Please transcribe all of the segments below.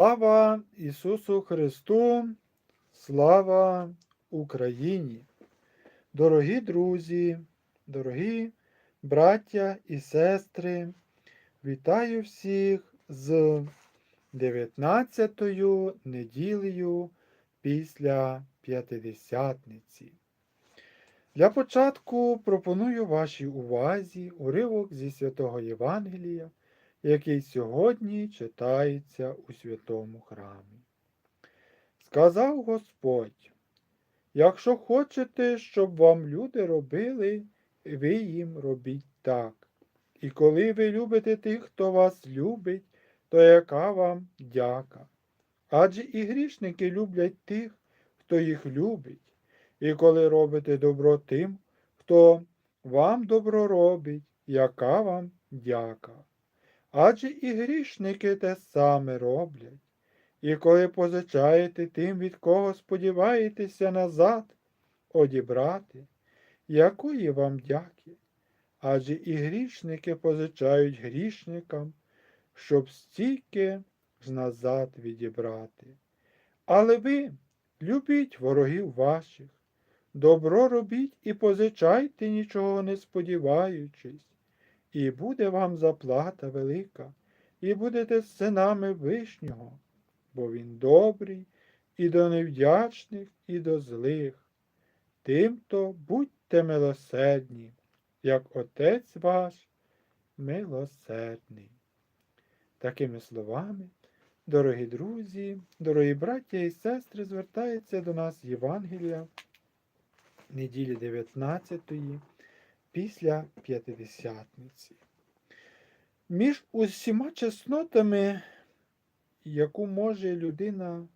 Слава Ісусу Христу, слава Україні! Дорогі друзі, дорогі браття і сестри, вітаю всіх з 19-ю неділею після П'ятидесятниці. Для початку пропоную вашій увазі уривок зі святого Євангелія який сьогодні читається у святому храмі. Сказав Господь, якщо хочете, щоб вам люди робили, ви їм робіть так. І коли ви любите тих, хто вас любить, то яка вам дяка? Адже і грішники люблять тих, хто їх любить, і коли робите добро тим, хто вам добро робить, яка вам дяка? Адже і грішники те саме роблять. І коли позичаєте тим, від кого сподіваєтеся назад одібрати, якої вам дяки? Адже і грішники позичають грішникам, щоб стільки ж назад відібрати. Але ви любіть ворогів ваших, добро робіть і позичайте, нічого не сподіваючись. І буде вам заплата велика, і будете синами вишнього, бо він добрий і до невдячних, і до злих. Тимто будьте милосердні, як Отець ваш милосердний. Такими словами, дорогі друзі, дорогі браття і сестри, звертається до нас Євангелія неділі 19 після п'ятидесятниці. Між усіма чеснотами, яку може людина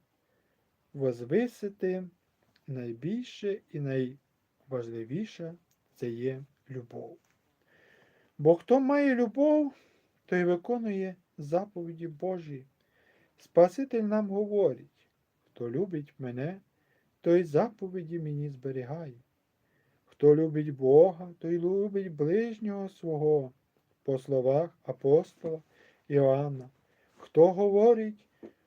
возвисити, найбільше і найважливіше це є любов. Бо хто має любов, той виконує заповіді Божі. Спаситель нам говорить, хто любить мене, той заповіді мені зберігає. Хто любить Бога, той любить ближнього свого, по словах апостола Іоанна. Хто говорить,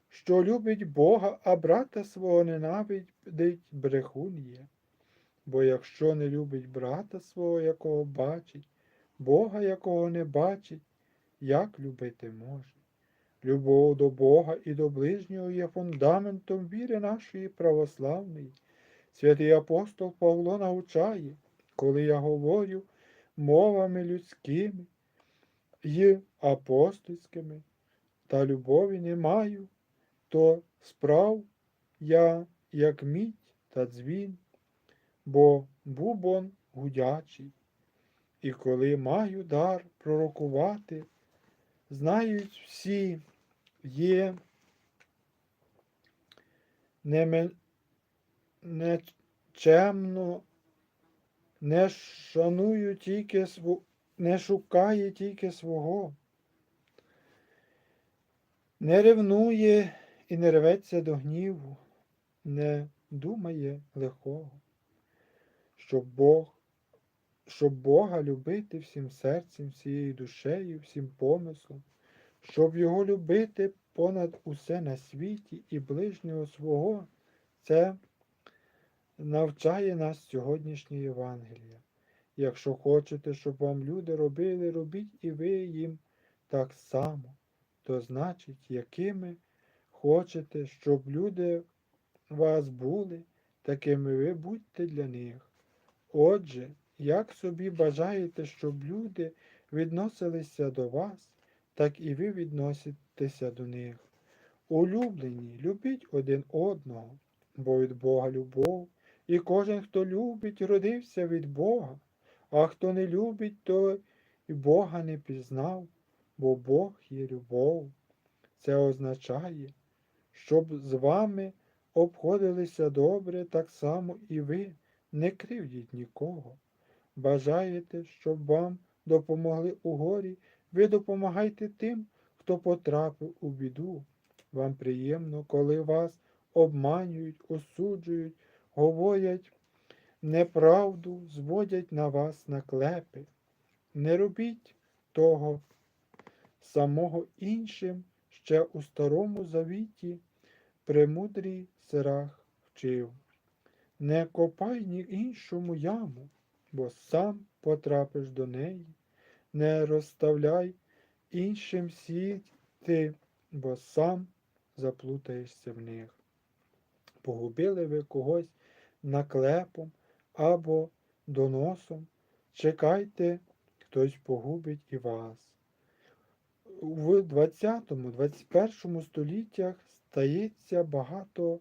що любить Бога, а брата свого ненавидить, брехун є. Бо якщо не любить брата свого, якого бачить, Бога, якого не бачить, як любити може? Любов до Бога і до ближнього є фундаментом віри нашої православної. Святий апостол Павло навчає, коли я говорю мовами людськими і апостольськими, та любові не маю, то справ я, як мідь та дзвін, бо бубон гудячий. І коли маю дар пророкувати, знають всі є нечемно, не шаную тільки св... не шукає тільки свого, не ревнує і не рветься до гніву, не думає лихого, щоб Бог, щоб Бога любити всім серцем, всією душею, всім помислом, щоб Його любити понад усе на світі і ближнього свого, це навчає нас сьогоднішнє Євангеліє. Якщо хочете, щоб вам люди робили, робіть і ви їм так само, то значить, якими хочете, щоб люди вас були, такими ви будьте для них. Отже, як собі бажаєте, щоб люди відносилися до вас, так і ви відноситеся до них. Улюблені, любіть один одного, бо від Бога любов. І кожен, хто любить, родився від Бога, а хто не любить, то і Бога не пізнав, бо Бог є любов. Це означає, щоб з вами обходилися добре, так само і ви не кривдіть нікого. Бажаєте, щоб вам допомогли у горі, ви допомагайте тим, хто потрапив у біду. Вам приємно, коли вас обманюють, осуджують говорять неправду, зводять на вас наклепи. Не робіть того самого іншим, ще у старому завіті премудрий сирах вчив. Не копай ні іншому яму, бо сам потрапиш до неї, не розставляй іншим сіти, бо сам заплутаєшся в них. Погубили ви когось наклепом або доносом, чекайте, хтось погубить і вас. В 20-21 століттях стається багато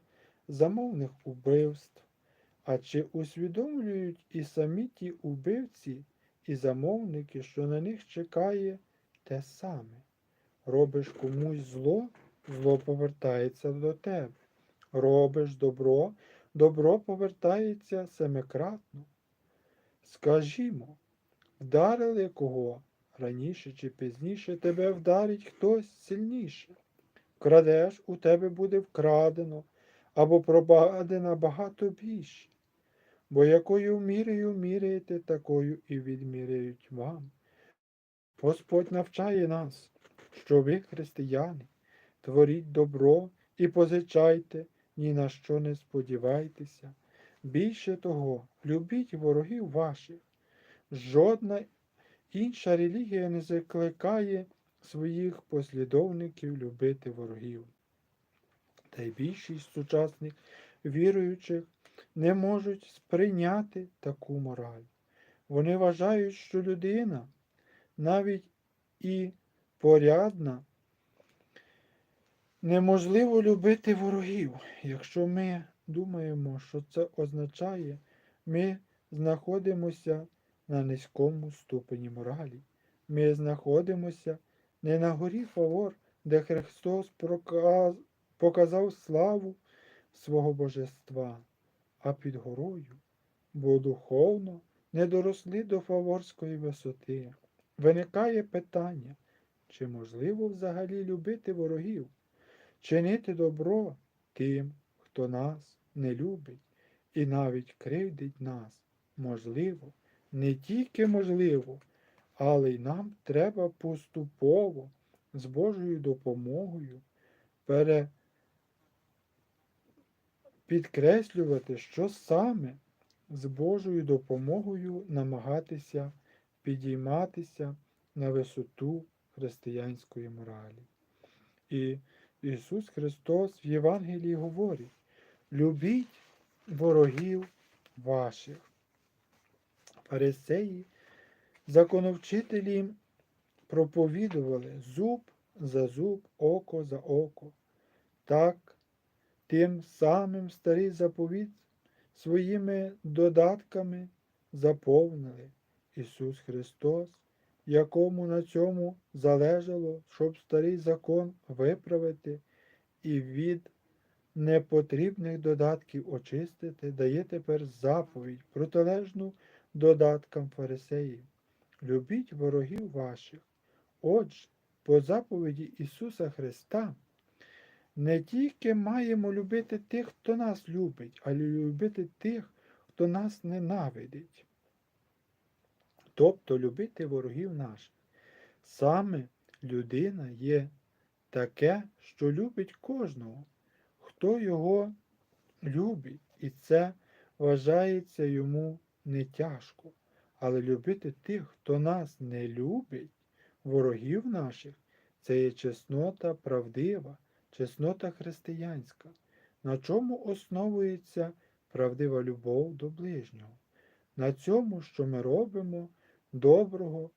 замовних убивств. А чи усвідомлюють і самі ті убивці і замовники, що на них чекає те саме? Робиш комусь зло, зло повертається до тебе. Робиш добро, добро повертається семикратно. Скажімо, вдарили кого раніше чи пізніше тебе вдарить хтось сильніше. Крадеш, у тебе буде вкрадено або пробадена багато більше. Бо якою мірою міряєте, такою і відміряють вам. Господь навчає нас, що ви, християни, творіть добро і позичайте, ні на що не сподівайтеся. Більше того, любіть ворогів ваших. Жодна інша релігія не закликає своїх послідовників любити ворогів. Та й більшість сучасних віруючих не можуть сприйняти таку мораль. Вони вважають, що людина навіть і порядна, неможливо любити ворогів. Якщо ми думаємо, що це означає, ми знаходимося на низькому ступені моралі. Ми знаходимося не на горі Фавор, де Христос показав славу свого божества, а під горою, бо духовно не доросли до фаворської висоти. Виникає питання, чи можливо взагалі любити ворогів, чинити добро тим, хто нас не любить і навіть кривдить нас. Можливо, не тільки можливо, але й нам треба поступово з Божою допомогою пере... підкреслювати, що саме з Божою допомогою намагатися підійматися на висоту християнської моралі. І Ісус Христос в Євангелії говорить: любіть ворогів ваших. Фарисеї, законовчителі проповідували зуб за зуб, око за око. Так, тим самим старий заповіт своїми додатками заповнили Ісус Христос, якому на цьому залежало, щоб старий закон виправити і від непотрібних додатків очистити, дає тепер заповідь, протилежну додаткам фарисеїв. Любіть ворогів ваших. Отже, по заповіді Ісуса Христа не тільки маємо любити тих, хто нас любить, але й любити тих, хто нас ненавидить. Тобто любити ворогів наших. Саме людина є таке, що любить кожного, хто його любить, і це вважається йому не тяжко. Але любити тих, хто нас не любить, ворогів наших, це є чеснота правдива, чеснота християнська, на чому основується правдива любов до ближнього, на цьому, що ми робимо доброго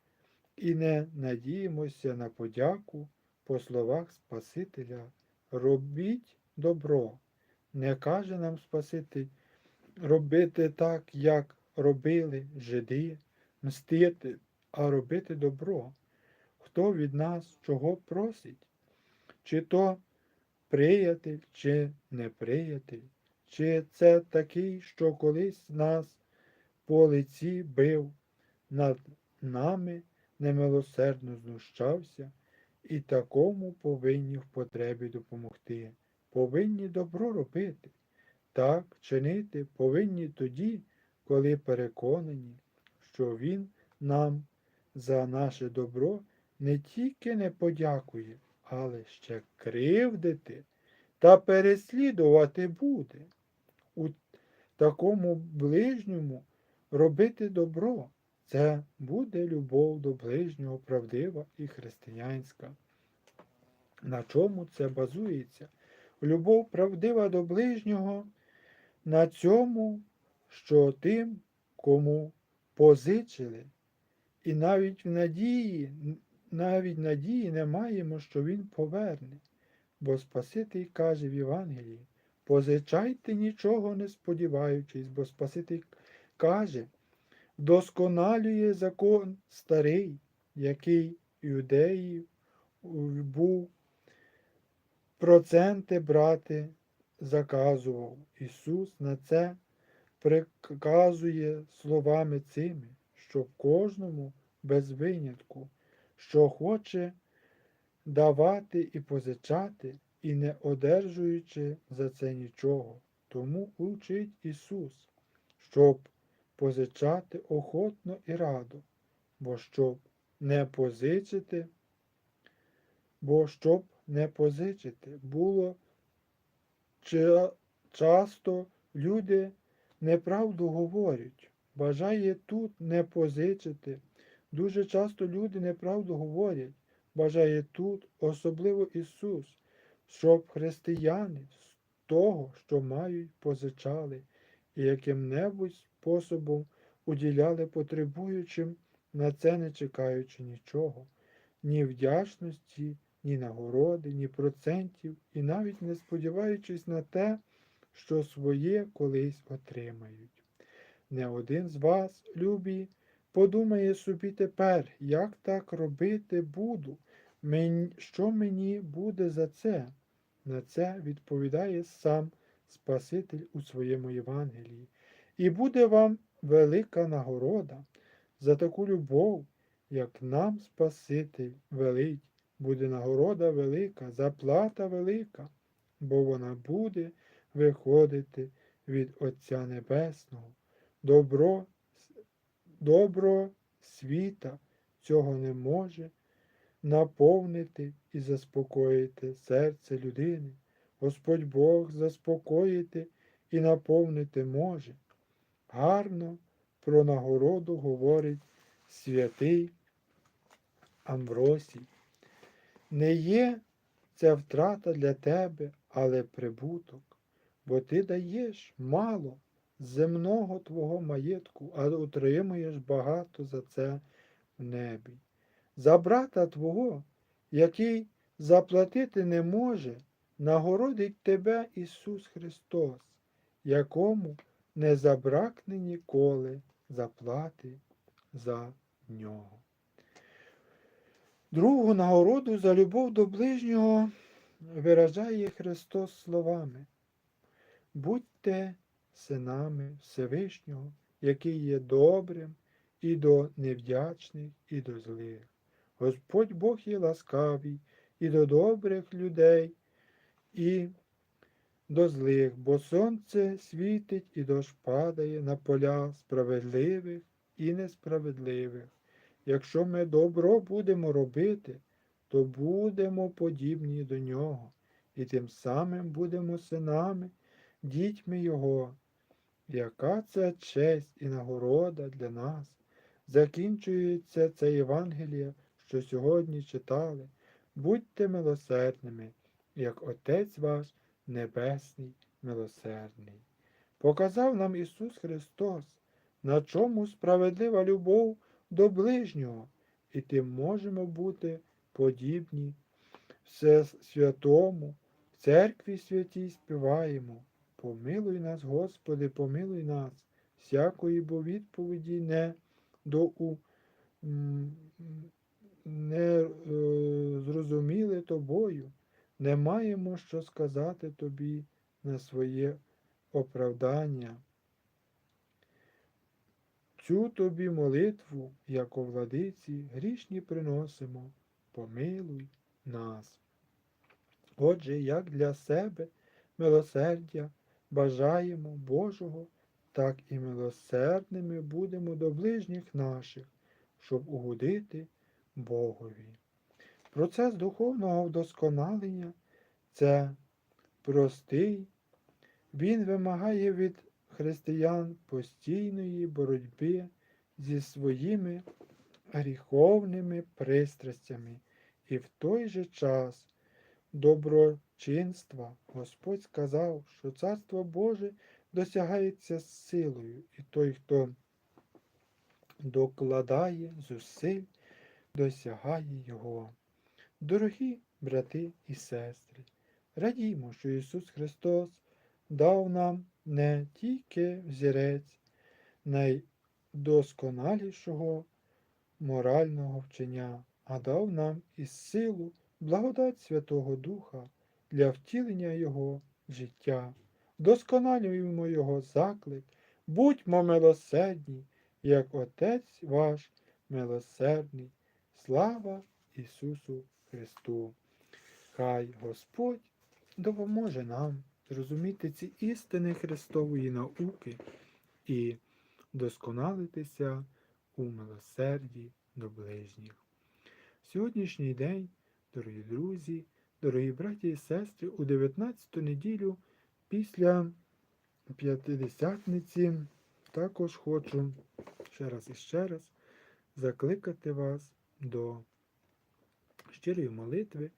і не надіємося на подяку по словах Спасителя. Робіть добро, не каже нам Спаситель робити так, як робили жиди, мстити, а робити добро. Хто від нас чого просить? Чи то приятель, чи неприятель, чи це такий, що колись нас по лиці бив, над нами немилосердно знущався, і такому повинні в потребі допомогти, повинні добро робити. Так чинити повинні тоді, коли переконані, що Він нам за наше добро не тільки не подякує, але ще кривдити та переслідувати буде. У такому ближньому робити добро. Це буде любов до ближнього, правдива і християнська. На чому це базується? Любов правдива до ближнього на цьому, що тим, кому позичили, і навіть в надії, навіть надії не маємо, що Він поверне. Бо Спаситель каже в Євангелії, позичайте нічого не сподіваючись, бо Спаситель каже, досконалює закон старий, який юдеїв був проценти брати заказував. Ісус на це приказує словами цими, що кожному без винятку, що хоче давати і позичати, і не одержуючи за це нічого. Тому учить Ісус, щоб позичати охотно і радо, бо щоб не позичити, бо щоб не позичити, було Ча- часто люди неправду говорять, бажає тут не позичити. Дуже часто люди неправду говорять, бажає тут, особливо Ісус, щоб християни з того, що мають, позичали, і яким-небудь способом уділяли потребуючим, на це не чекаючи нічого, ні вдячності, ні нагороди, ні процентів, і навіть не сподіваючись на те, що своє колись отримають. Не один з вас, любі, подумає собі тепер, як так робити буду, що мені буде за це? На це відповідає сам Спаситель у своєму Євангелії. І буде вам велика нагорода за таку любов, як нам Спаситель велить буде нагорода велика, заплата велика, бо вона буде виходити від Отця Небесного. Добро, добро світа цього не може наповнити і заспокоїти серце людини. Господь Бог заспокоїти і наповнити може. Гарно про нагороду говорить святий Амвросій. Не є це втрата для тебе, але прибуток, бо ти даєш мало земного твого маєтку, а отримуєш багато за це в небі. За брата твого, який заплатити не може, нагородить тебе Ісус Христос, якому не забракне ніколи заплати за нього. Другу нагороду за любов до ближнього виражає Христос словами. Будьте синами Всевишнього, який є добрим і до невдячних, і до злих. Господь Бог є ласкавий і до добрих людей, і до злих, бо сонце світить і дощ падає на поля справедливих і несправедливих. Якщо ми добро будемо робити, то будемо подібні до нього, і тим самим будемо синами, дітьми Його. Яка це честь і нагорода для нас? Закінчується це Євангеліє, що сьогодні читали. Будьте милосердними, як Отець ваш Небесний милосердний. Показав нам Ісус Христос, на чому справедлива любов до ближнього, і тим можемо бути подібні все святому, в церкві святій співаємо. Помилуй нас, Господи, помилуй нас, всякої бо відповіді не до у не е, зрозуміли тобою, не маємо що сказати тобі на своє оправдання. Цю тобі молитву, як у владиці, грішні приносимо, помилуй нас. Отже, як для себе милосердя бажаємо Божого, так і милосердними будемо до ближніх наших, щоб угодити Богові. Процес духовного вдосконалення це простий, він вимагає від християн постійної боротьби зі своїми гріховними пристрастями і в той же час доброчинства. Господь сказав, що Царство Боже досягається силою, і той, хто докладає зусиль, досягає Його. Дорогі брати і сестри, радімо, що Ісус Христос дав нам не тільки взірець найдосконалішого морального вчення, а дав нам і силу, благодать Святого Духа для втілення Його життя. Досконалюємо Його заклик, будьмо милосердні, як Отець ваш милосердний. Слава Ісусу Христу! Хай Господь допоможе нам зрозуміти ці істини Христової науки і досконалитися у милосерді до ближніх. Сьогоднішній день, дорогі друзі, дорогі браті і сестри, у 19-ту неділю після П'ятидесятниці також хочу ще раз і ще раз закликати вас до щирої молитви,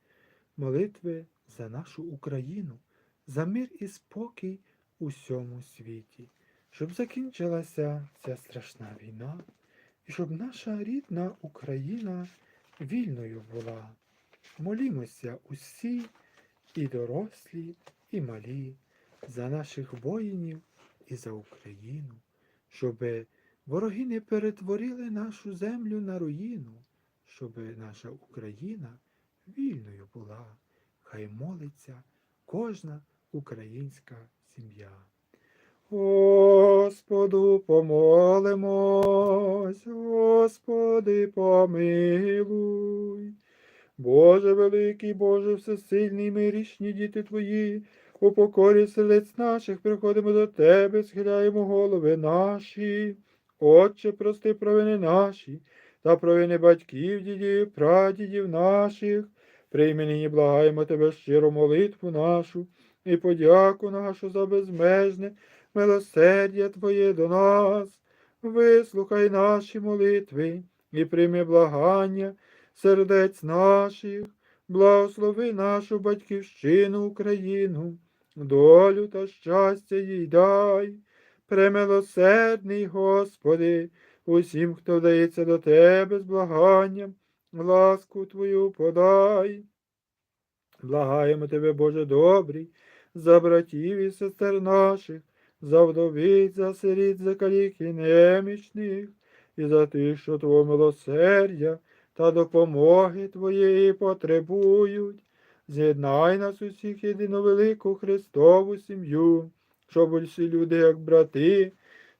молитви за нашу Україну, за мир і спокій у всьому світі, щоб закінчилася ця страшна війна, і щоб наша рідна Україна вільною була. Молімося усі, і дорослі, і малі, за наших воїнів і за Україну, щоби вороги не перетворили нашу землю на руїну, щоби наша Україна вільною була. Хай молиться кожна українська сім'я. Господу помолимось, Господи помилуй. Боже великий, Боже всесильний, ми річні діти Твої, у покорі сердець наших приходимо до Тебе, схиляємо голови наші. Отче, прости провини наші, та провини батьків, дідів, прадідів наших. Прийми нині благаємо Тебе щиру молитву нашу і подяку нашу за безмежне милосердя Твоє до нас. Вислухай наші молитви і прийми благання сердець наших, благослови нашу батьківщину Україну, долю та щастя їй дай, премилосердний Господи, усім, хто вдається до Тебе з благанням, ласку Твою подай. Благаємо Тебе, Боже добрий, за братів і сестер наших, за вдовиць, за сиріт, за калік і немічних, і за тих, що Твого милосердя та допомоги Твоєї потребують. З'єднай нас усіх єдину велику Христову сім'ю, щоб усі люди, як брати,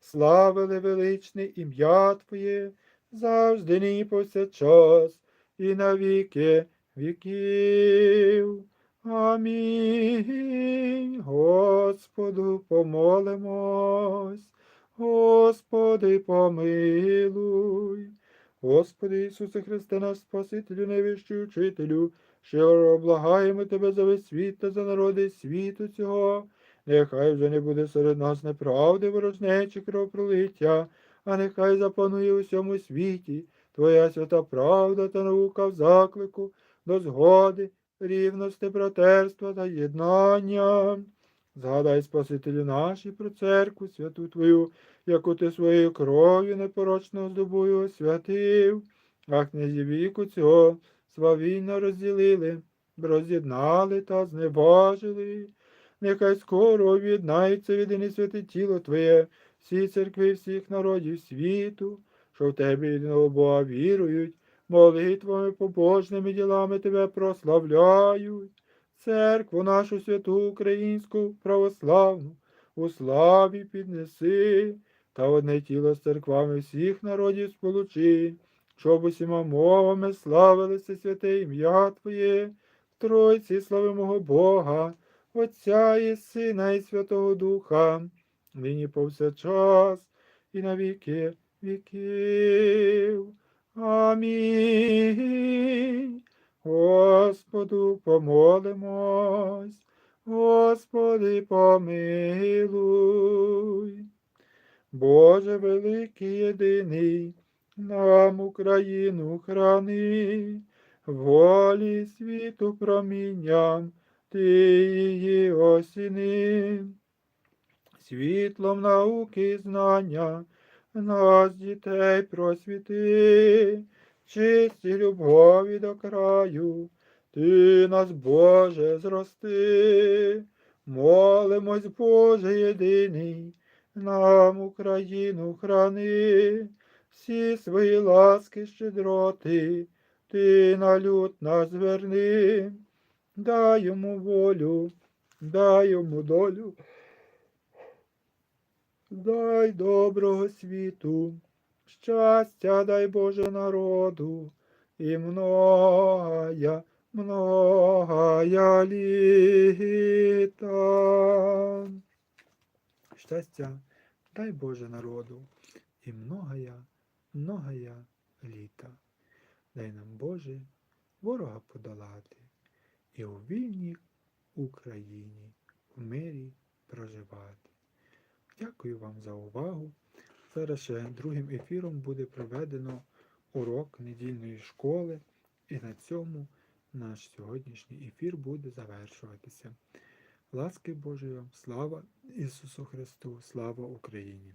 славили величне ім'я Твоє, завжди нині повсякчас і на віки віків. Амінь. Господу помолимось, Господи помилуй. Господи Ісусе Христе, наш Спасителю, найвищий учителю, щиро облагаємо Тебе за весь світ та за народи світу цього. Нехай вже не буде серед нас неправди, ворожнечі, кровопролиття, а нехай запанує у всьому світі Твоя свята правда та наука в заклику до згоди, рівності, братерства та єднання. Згадай, Спасителю наші про церкву, святу Твою, яку ти своєю кров'ю непорочно здобою освятив, а князі віку цього свавільно розділили, роз'єднали та зневажили. Нехай скоро об'єднається в єдине святе тіло Твоє, всі церкви всіх народів світу, що в Тебе єдиного Бога вірують, молитвами побожними ділами Тебе прославляють. Церкву нашу святу українську православну у славі піднеси, та одне тіло з церквами всіх народів сполучи, щоб усіма мовами славилося святе ім'я Твоє, Тройці славимого Бога, Отця і Сина, і Святого Духа, нині повсякчас і на віки віків. Амінь. Господу помолимось, Господи помилуй. Боже великий єдиний, нам Україну храни, волі світу промінням ти її осіни. Світлом науки знання нас дітей просвіти, чисті любові до краю, ти нас, Боже, зрости, молимось, Боже єдиний, нам Україну храни, всі свої ласки щедроти, ти на люд нас зверни, дай йому волю, дай йому долю. Дай доброго світу, щастя дай Боже народу, і многая, многая літа. Щастя дай Боже народу, і многая, многая літа. Дай нам Боже ворога подолати, і у вільній Україні в мирі проживати. Дякую вам за увагу. Зараз ще другим ефіром буде проведено урок недільної школи, і на цьому наш сьогоднішній ефір буде завершуватися. Ласки Божої слава Ісусу Христу, слава Україні!